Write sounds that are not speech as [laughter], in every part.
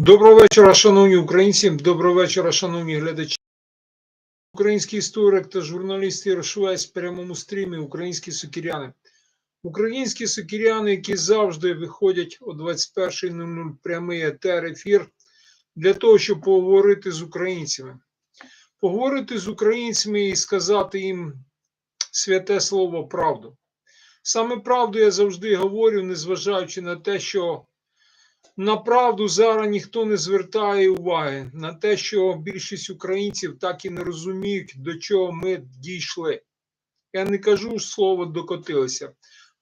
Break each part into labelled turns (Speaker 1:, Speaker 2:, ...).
Speaker 1: Доброго вечора, шановні українці. Доброго вечора, шановні глядачі. Український історик та журналіст Ігор Швець в прямому стрімі Українські сукіряни. Українські сукіряни, які завжди виходять о 21.00 прямий етер ефір для того, щоб поговорити з українцями. Поговорити з українцями і сказати їм святе слово правду. Саме правду я завжди говорю, незважаючи на те, що на правду зараз ніхто не звертає уваги на те, що більшість українців так і не розуміють, до чого ми дійшли. Я не кажу слово докотилися.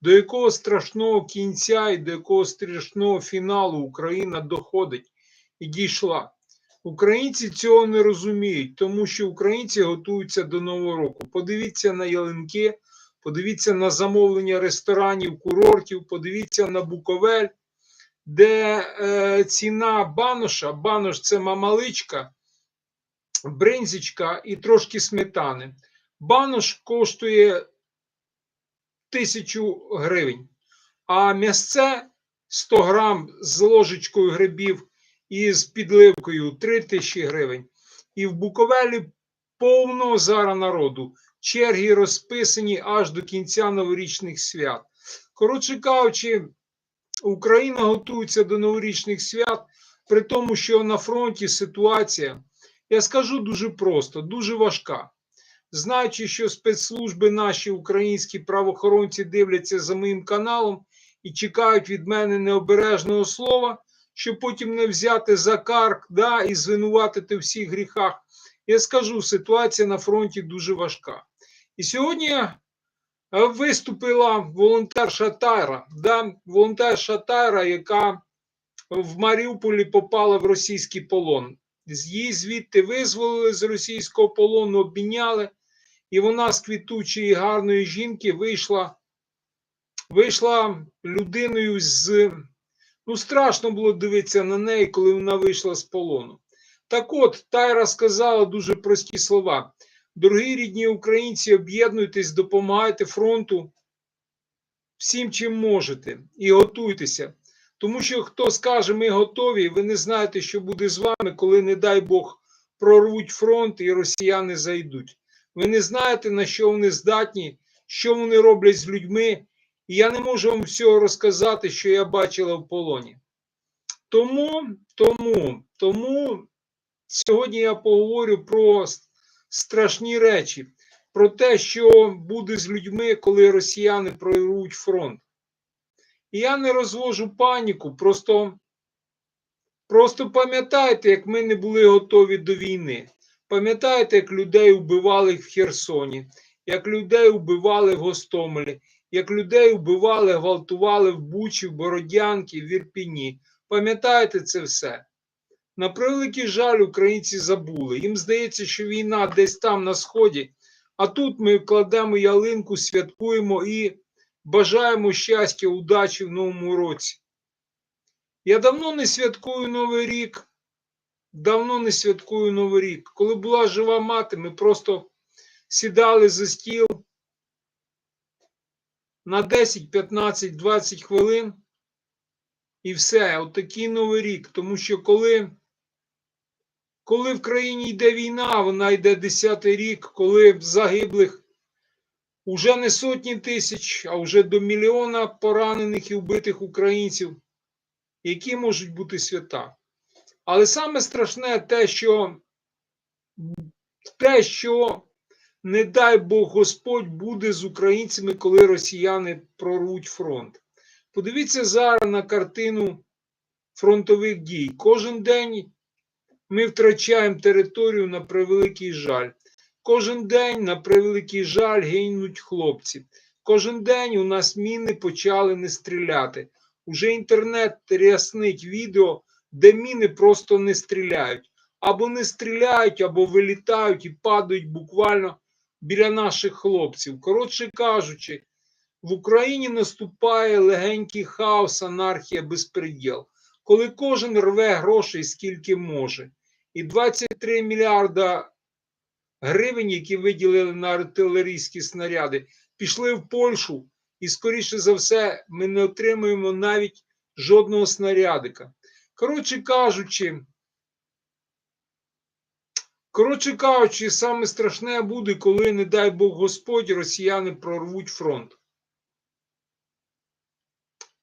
Speaker 1: До якого страшного кінця і до якого страшного фіналу Україна доходить і дійшла. Українці цього не розуміють, тому що українці готуються до Нового року. Подивіться на ялинки, подивіться на замовлення ресторанів, курортів, подивіться на Буковель де е, ціна баноша, банош це мамаличка, бринзічка і трошки сметани. Банош коштує тисячу гривень, а м'ясце 100 грам з ложечкою грибів і з підливкою 3 тисячі гривень. І в Буковелі повно зараз народу. Черги розписані аж до кінця новорічних свят. Коротше кажучи, Україна готується до новорічних свят, при тому, що на фронті ситуація, я скажу дуже просто, дуже важка. Знаючи, що спецслужби наші українські правоохоронці дивляться за моїм каналом і чекають від мене необережного слова, щоб потім не взяти за карк да, і звинуватити в всіх гріхах, я скажу, ситуація на фронті дуже важка. І сьогодні виступила волонтерша Тайра, да, волонтерша Тайра, яка в Маріуполі попала в російський полон. Її звідти визволили з російського полону, обміняли, і вона з квітучої гарної жінки вийшла вийшла людиною з. Ну, страшно було дивитися на неї, коли вона вийшла з полону. Так от, Тайра сказала дуже прості слова. Дорогі рідні українці, об'єднуйтесь, допомагайте фронту всім, чим можете, і готуйтеся. Тому що хто скаже, ми готові, ви не знаєте, що буде з вами, коли, не дай Бог, прорвуть фронт і росіяни зайдуть. Ви не знаєте, на що вони здатні, що вони роблять з людьми. І я не можу вам всього розказати, що я бачила в полоні. Тому, тому, тому сьогодні я поговорю про страшні речі про те, що буде з людьми, коли росіяни прорвуть фронт. І я не розвожу паніку, просто просто пам'ятайте, як ми не були готові до війни. Пам'ятаєте, як людей вбивали в Херсоні, як людей вбивали в Гостомелі, як людей вбивали, гвалтували в Бучі, в Бородянки, в Ірпіні. Пам'ятаєте це все? На превеликий жаль, українці забули. Їм здається, що війна десь там на сході, а тут ми кладемо ялинку, святкуємо і бажаємо щастя, удачі в новому році. Я давно не святкую Новий рік. Давно не святкую Новий рік. Коли була жива мати, ми просто сідали за стіл на 10, 15, 20 хвилин. І все, отакий новий рік. Тому що коли коли в країні йде війна, вона йде 10-й рік, коли загиблих уже не сотні тисяч, а вже до мільйона поранених і вбитих українців, які можуть бути свята. Але саме страшне те, що те, що, не дай Бог Господь буде з українцями, коли росіяни прорвуть фронт. Подивіться зараз на картину фронтових дій. Кожен день ми втрачаємо територію на превеликий жаль. Кожен день, на превеликий жаль, гинуть хлопці. Кожен день у нас міни почали не стріляти. Уже інтернет ряснить відео, де міни просто не стріляють. Або не стріляють, або вилітають і падають буквально біля наших хлопців. Коротше кажучи, в Україні наступає легенький хаос, анархія, безпреділ, коли кожен рве грошей скільки може. І 23 мільярда гривень, які виділили на артилерійські снаряди, пішли в Польщу, і, скоріше за все, ми не отримуємо навіть жодного снарядика. Коротше кажучи, коротше кажучи, саме страшне буде, коли, не дай Бог Господь, росіяни прорвуть фронт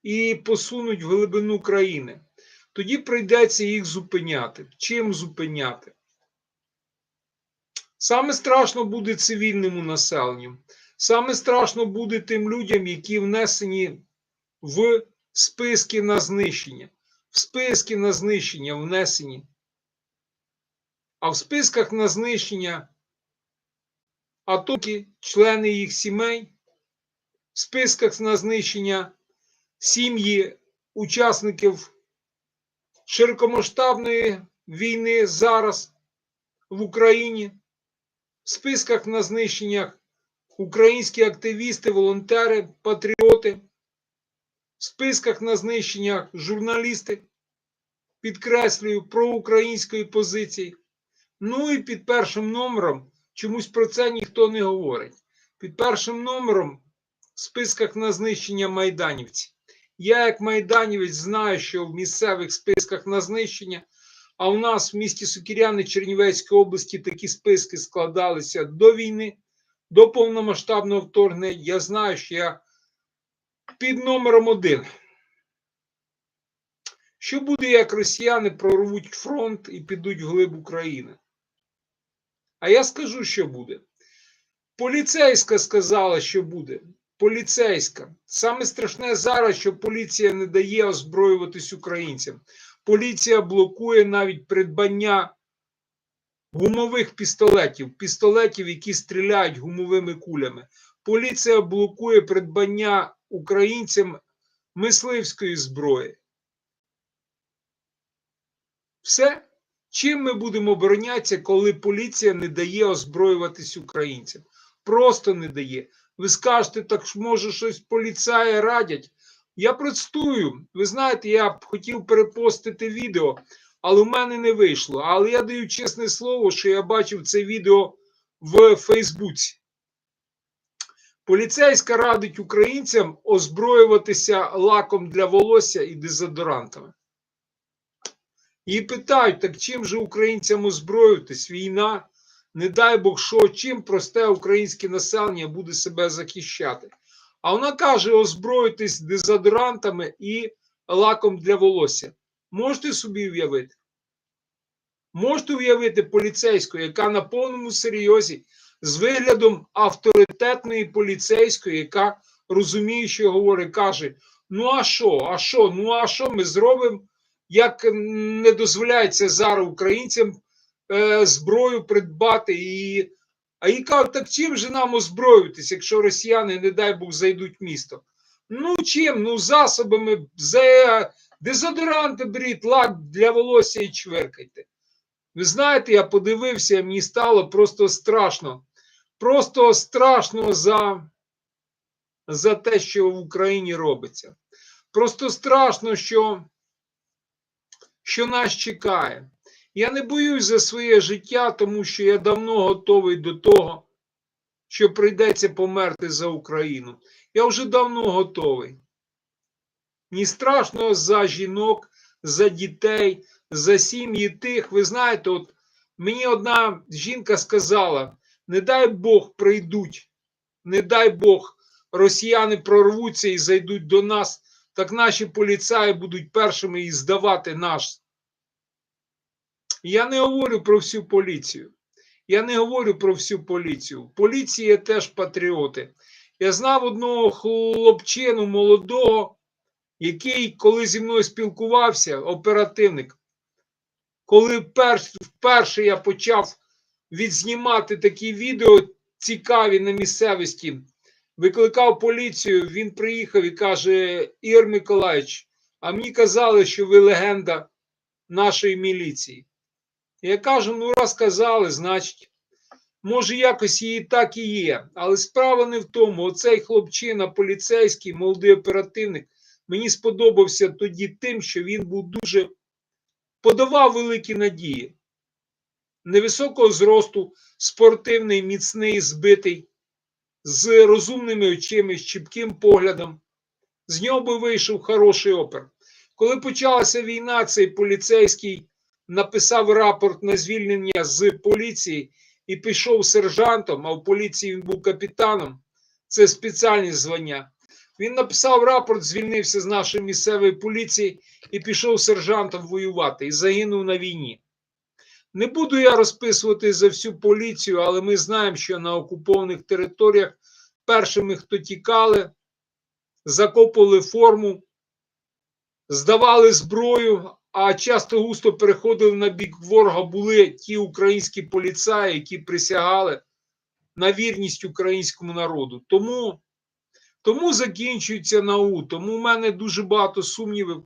Speaker 1: і посунуть в глибину країни. Тоді прийдеться їх зупиняти. Чим зупиняти? Саме страшно буде цивільному населенню. Саме страшно буде тим людям, які внесені в списки на знищення. В списки на знищення внесені. А в списках на знищення атомки, члени їх сімей, в списках на знищення сім'ї учасників широкомасштабної війни зараз в Україні, в списках на знищеннях українські активісти, волонтери, патріоти, в списках на знищеннях журналісти, підкреслюю, проукраїнської позиції. Ну і під першим номером чомусь про це ніхто не говорить. Під першим номером в списках на знищення майданівці. Я, як майданівець, знаю, що в місцевих списках на знищення, а у нас в місті Сукіряни Чернівецької області такі списки складалися до війни, до повномасштабного вторгнення. Я знаю, що я під номером один. Що буде, як росіяни прорвуть фронт і підуть в глиб України? А я скажу, що буде. Поліцейська сказала, що буде. Поліцейська. Саме страшне зараз, що поліція не дає озброюватись українцям. Поліція блокує навіть придбання гумових пістолетів, пістолетів, які стріляють гумовими кулями. Поліція блокує придбання українцям мисливської зброї. Все. Чим ми будемо оборонятися, коли поліція не дає озброюватись українцям? Просто не дає. Ви скажете, так може щось поліцаї радять. Я протестую. Ви знаєте, я б хотів перепостити відео, але в мене не вийшло. Але я даю чесне слово, що я бачив це відео в Фейсбуці. Поліцейська радить українцям озброюватися лаком для волосся і дезодорантами. І питають, так чим же українцям озброюватись? Війна, не дай Бог, що чим просте українське населення буде себе захищати. А вона каже: озброїтись дезодорантами і лаком для волосся. Можете собі уявити? Можете уявити поліцейську, яка на повному серйозі з виглядом авторитетної поліцейської, яка розуміє, що говорить, каже: Ну, а що, а що, ну а що ми зробимо? Як не дозволяється зараз українцям е, зброю придбати і. А їй кажуть, так чим же нам озброюватись, якщо росіяни, не дай Бог, зайдуть в місто? Ну чим? Ну, засобами, за дезодоранти беріть, лак для волосся і чверкайте. Ви знаєте, я подивився, мені стало просто страшно. Просто страшно за, за те, що в Україні робиться. Просто страшно, що, що нас чекає. Я не боюсь за своє життя, тому що я давно готовий до того, що прийдеться померти за Україну. Я вже давно готовий. Мені страшно за жінок, за дітей, за сім'ї тих. Ви знаєте, от мені одна жінка сказала: не дай Бог прийдуть, не дай Бог, росіяни прорвуться і зайдуть до нас, так наші поліцаї будуть першими і здавати наш. Я не говорю про всю поліцію. Я не говорю про всю поліцію. Є теж патріоти. Я знав одного хлопчину молодого, який, коли зі мною спілкувався, оперативник, коли вперше, вперше я почав відзнімати такі відео цікаві на місцевості, викликав поліцію, він приїхав і каже: Ігор Миколаївич, а мені казали, що ви легенда нашої міліції. Я кажу: ну раз казали, значить, може, якось її так і є. Але справа не в тому. Оцей хлопчина, поліцейський, молодий оперативник, мені сподобався тоді тим, що він був дуже подавав великі надії. Невисокого зросту, спортивний, міцний, збитий, з розумними очима, з чіпким поглядом. З нього би вийшов хороший опер. Коли почалася війна, цей поліцейський написав рапорт на звільнення з поліції і пішов сержантом, а в поліції він був капітаном. Це спеціальні звання. Він написав рапорт, звільнився з нашої місцевої поліції і пішов сержантом воювати і загинув на війні. Не буду я розписувати за всю поліцію, але ми знаємо, що на окупованих територіях першими, хто тікали, закопували форму, здавали зброю, а часто густо переходили на бік ворога, були ті українські поліцаї, які присягали на вірність українському народу. Тому, тому закінчується НАУ. Тому в мене дуже багато сумнівів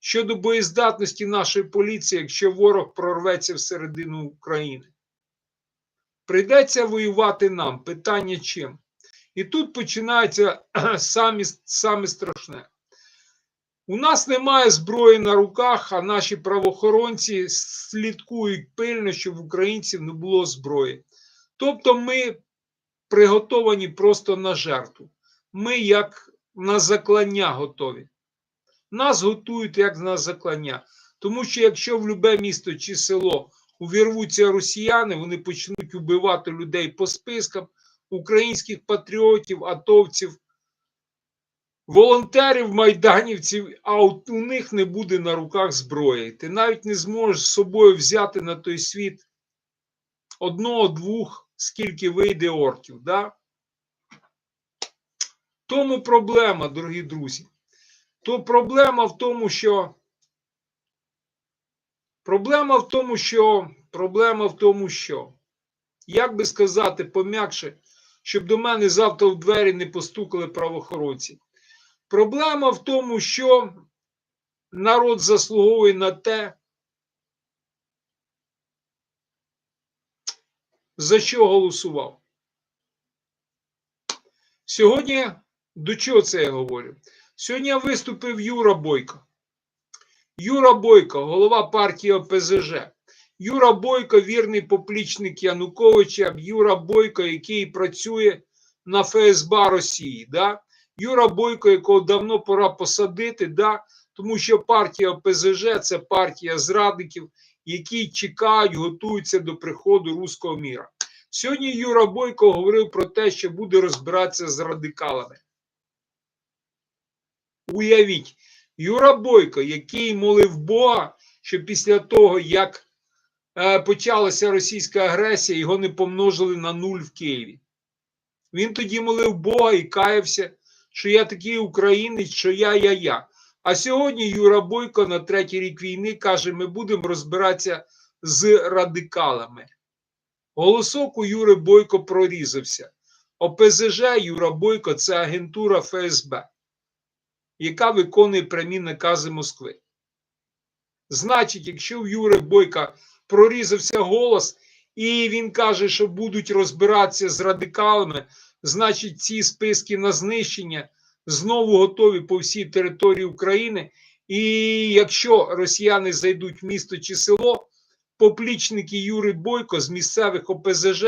Speaker 1: щодо боєздатності нашої поліції, якщо ворог прорветься всередину України. Прийдеться воювати нам. Питання чим? І тут починається [clears throat] самі, самі страшне. У нас немає зброї на руках, а наші правоохоронці слідкують пильно, щоб в українців не було зброї. Тобто ми приготовані просто на жертву. Ми як на заклання готові. Нас готують як на заклання. Тому що якщо в любе місто чи село увірвуться росіяни, вони почнуть убивати людей по спискам, українських патріотів, атовців, волонтерів, майданівців, а от у них не буде на руках зброї. Ти навіть не зможеш з собою взяти на той світ одного-двох, скільки вийде орків. Да? Тому проблема, дорогі друзі. То проблема в тому, що проблема в тому, що проблема в тому, що, як би сказати, пом'якше, щоб до мене завтра в двері не постукали правоохоронці. Проблема в тому, що народ заслуговує на те, за що голосував. Сьогодні до чого це я говорю? Сьогодні виступив Юра Бойко. Юра Бойко, голова партії ОПЗЖ. Юра Бойко, вірний поплічник Януковича, Юра Бойко, який працює на ФСБ Росії. Да? Юра Бойко, якого давно пора посадити, да? тому що партія ОПЗЖ це партія зрадників, які чекають, готуються до приходу руського міра. Сьогодні Юра Бойко говорив про те, що буде розбиратися з радикалами. Уявіть, Юра Бойко, який молив Бога, що після того, як е, почалася російська агресія, його не помножили на нуль в Києві. Він тоді молив Бога і каявся, що я такий українець, що я, я, я. А сьогодні Юра Бойко на третій рік війни каже: ми будемо розбиратися з радикалами. Голосок у Юри Бойко прорізався. ОПЗЖ Юра Бойко це агентура ФСБ яка виконує прямі накази Москви. Значить, якщо в Юри Бойка прорізався голос, і він каже, що будуть розбиратися з радикалами, значить, ці списки на знищення знову готові по всій території України. І якщо росіяни зайдуть в місто чи село, поплічники Юри Бойко з місцевих ОПЗЖ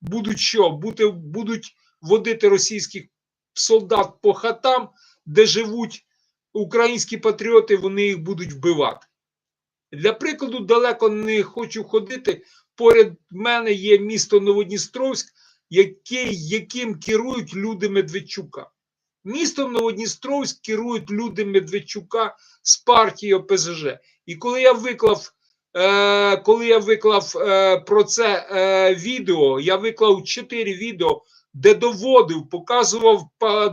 Speaker 1: будуть що? Будуть, водити російських солдат по хатам де живуть українські патріоти, вони їх будуть вбивати. Для прикладу, далеко не хочу ходити. Поряд мене є місто Новодністровськ, який, яким керують люди Медведчука. Містом Новодністровськ керують люди Медведчука з партії ОПЗЖ. І коли я виклав е, коли я виклав е, про це е, відео, я виклав чотири відео де доводив, показував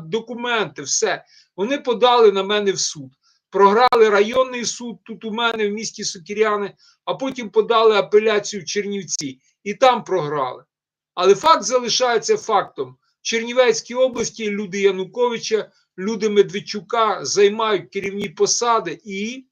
Speaker 1: документи, все. Вони подали на мене в суд. Програли районний суд тут у мене в місті Сокіряни, а потім подали апеляцію в Чернівці і там програли. Але факт залишається фактом: в Чернівецькій області люди Януковича, люди Медведчука займають керівні посади, і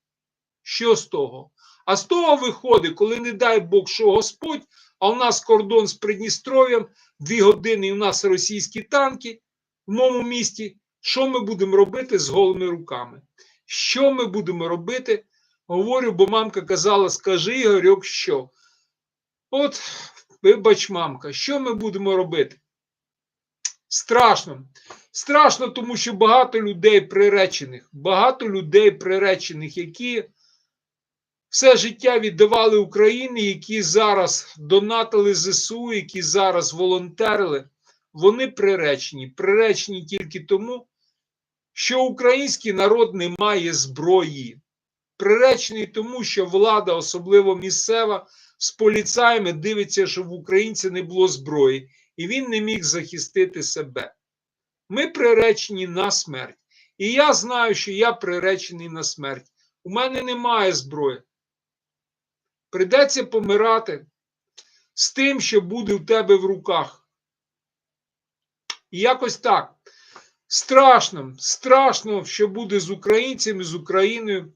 Speaker 1: що з того? А з того виходить, коли не дай Бог, що Господь, а у нас кордон з Придністров'ям, дві години і у нас російські танки в моєму місті. Що ми будемо робити з голими руками? Що ми будемо робити? Говорю, бо мамка казала: скажи, Ігорьок, що? От, вибач, мамка, що ми будемо робити? Страшно. Страшно, тому що багато людей приречених, багато людей приречених, які все життя віддавали Україні, які зараз донатили ЗСУ, які зараз волонтерили, вони приречені. Приречені тільки тому, що український народ не має зброї. Приречений тому, що влада, особливо місцева, з поліцаями дивиться, що в українця не було зброї, і він не міг захистити себе. Ми приречені на смерть. І я знаю, що я приречений на смерть. У мене немає зброї. Придеться помирати з тим, що буде в тебе в руках. І якось так. Страшно, страшно, що буде з українцями, з Україною.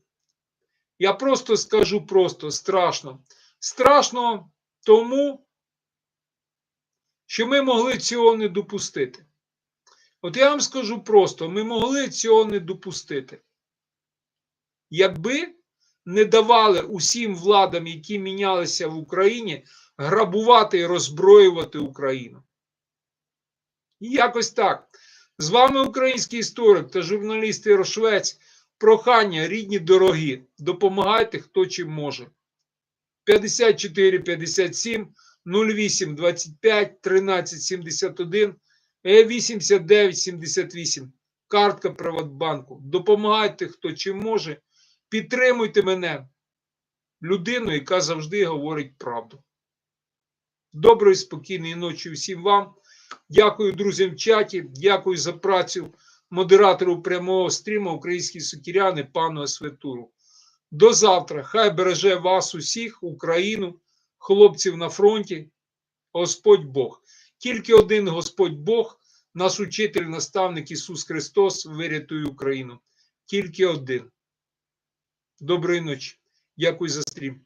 Speaker 1: Я просто скажу просто страшно. Страшно тому, що ми могли цього не допустити. От я вам скажу просто: ми могли цього не допустити. Якби не давали усім владам, які мінялися в Україні, грабувати і роззброювати Україну. І якось так. З вами український історик та журналіст Ярошвець. Прохання, рідні дорогі, допомагайте хто чим може. 54 57 08 25 13 71 89 78. Картка Приватбанку. Допомагайте хто чим може. Підтримуйте мене, людину, яка завжди говорить правду. Доброї, спокійної ночі всім вам. Дякую друзям в чаті. Дякую за працю модератору прямого стріму українські сукіряни пану Асветуру. До завтра. Хай береже вас усіх, Україну, хлопців на фронті. Господь Бог. Тільки один Господь Бог, наш учитель, наставник Ісус Христос, вирятує Україну. Тільки один. Доброї ночі. Дякую за стрім.